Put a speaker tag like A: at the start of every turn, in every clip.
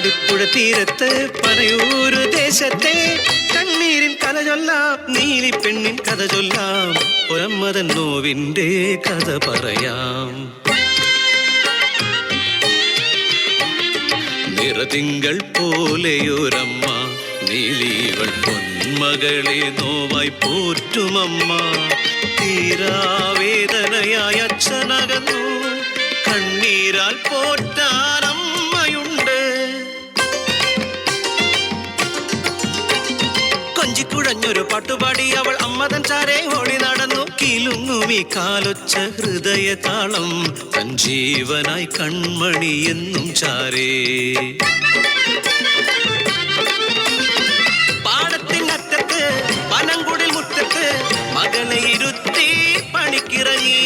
A: ആലിപ്പുഴ തീരത്ത് പറയൂരു ദേശത്തെ കണ്ണീരിൻ കഥ ചൊല്ലാം നീലി പെണ്ണിൻ കഥ ചൊല്ലാം ഒരമ്മതൻ നോവിന്റെ കഥ പറയാം. നിറതിങ്കൾ പോലെയൊരമ്മ നീലിവൾ പൊന്മകളെ നോവായി പോറ്റുമമ്മ. തീരാവേദനയായ അച്ഛനകന്നു കണ്ണീരാൽ പോറ്റാൻ കൊഞ്ചിക്കുഴഞ്ഞൊരു പാട്ടുപാടി അവൾ അമ്മതൻ ചാരെ ഓടി നടന്നു. കിലുങ്ങുമി കാലൊച്ച ഹൃദയ താളം സഞ്ജീവനായി കൺമണി എന്നും ചാരേ. പാടത്തിനറ്റത്ത് വനംകുടിൽ മുറ്റത്ത് മകളെ ഇരുത്തി പണിക്കിറങ്ങി.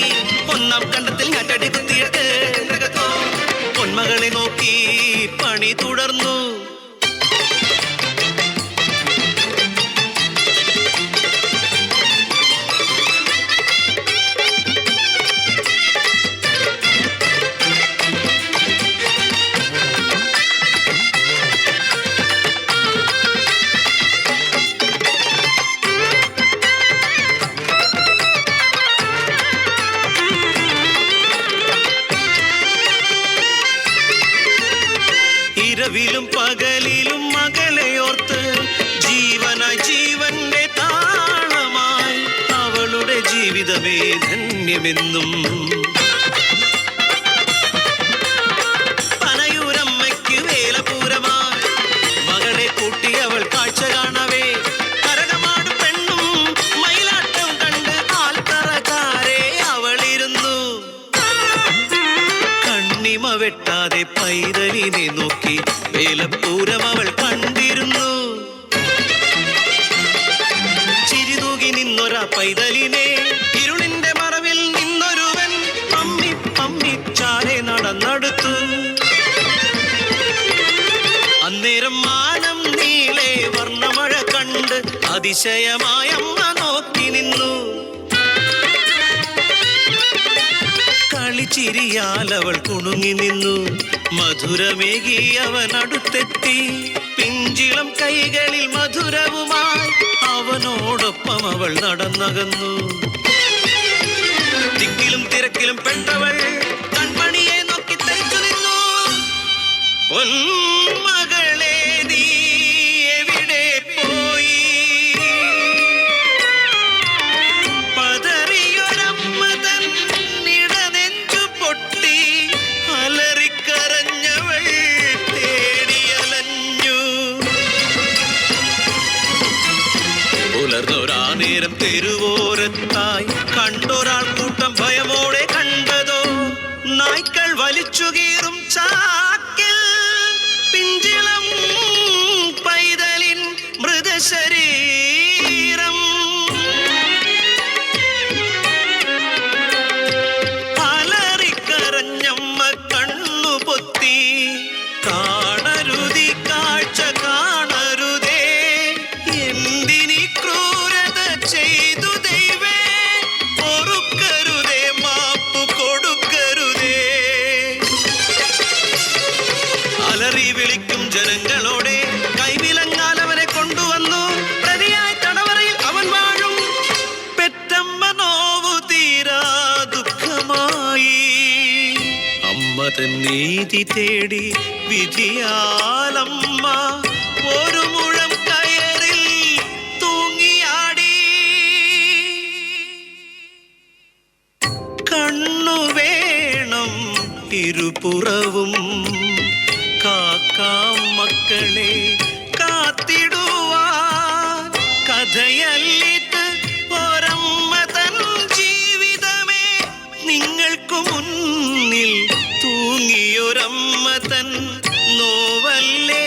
A: ഒന്നാം കണ്ടത്തിൽ ഞാറ്റടി കുത്തിയിട്ട് പൊന്മകളെ നോക്കി പണി തുടർന്നു. ഇരവിലും പകലിലും മകളെ ഓർത്ത് ജീവന ജീവന്റെ താളമായി അവളുടെ ജീവിതമേ ധന്യമെന്നും കണ്ണിമ വെട്ടാതെ പൈതലിനെ നോക്കി. വേലപ്പൂരം അവൾ കണ്ടിരുന്നു. ചിരിതൂകി നിന്നൊരാ പൈതലിനെ. ഇരുളിന്റെ മറവിൽ നിന്നൊരുവൻ പമ്മി പമ്മി ചാരെ നടന്നടുത്തു. അന്നേരം മാനം നീളെ വർണമഴ കണ്ട് അതിശയമായ അമ്മ നോക്കി നിന്നു. കളിച്ചിരിയാൽ അവൾ കുണുങ്ങി നിന്നു. മധുരമേകി അവൻ അടുത്തെത്തി. പിഞ്ചിളം കൈകളിൽ മധുരവുമായി അവനോടൊപ്പം അവൾ നടന്നകന്നു. തിക്കിലും തിരക്കിലും പെട്ടവൾ കൺമണിയെ നോക്കി തരിച്ചു നിന്നു. പുലർന്നൊരാ നേരം തെരുവോരത്തായി കണ്ടൊരാൾ കൂട്ടം ഭയമോടെ കണ്ടതോ? നായ്ക്കൾ വലിച്ചു കീറും ചാക്കിൽ പിഞ്ചിളം പൈതലിൻ മൃതശരീരം. അമ്മ നീതി തേടി വിധിയാലമ്മ ഒരു മുഴം കയറിൽ തൂങ്ങിയാടി. കണ്ണു വേണം ഇരുപുറവും കാക്കാം മക്കളെ കാത്തിടുവാൻ. കഥയല്ലിത് ഒരമ്മ തൻ ജീവിതമേ നിങ്ങൾക്കു മുന്നിൽ തൂങ്ങിയൊരമ്മ തൻ നോവല്ലേ?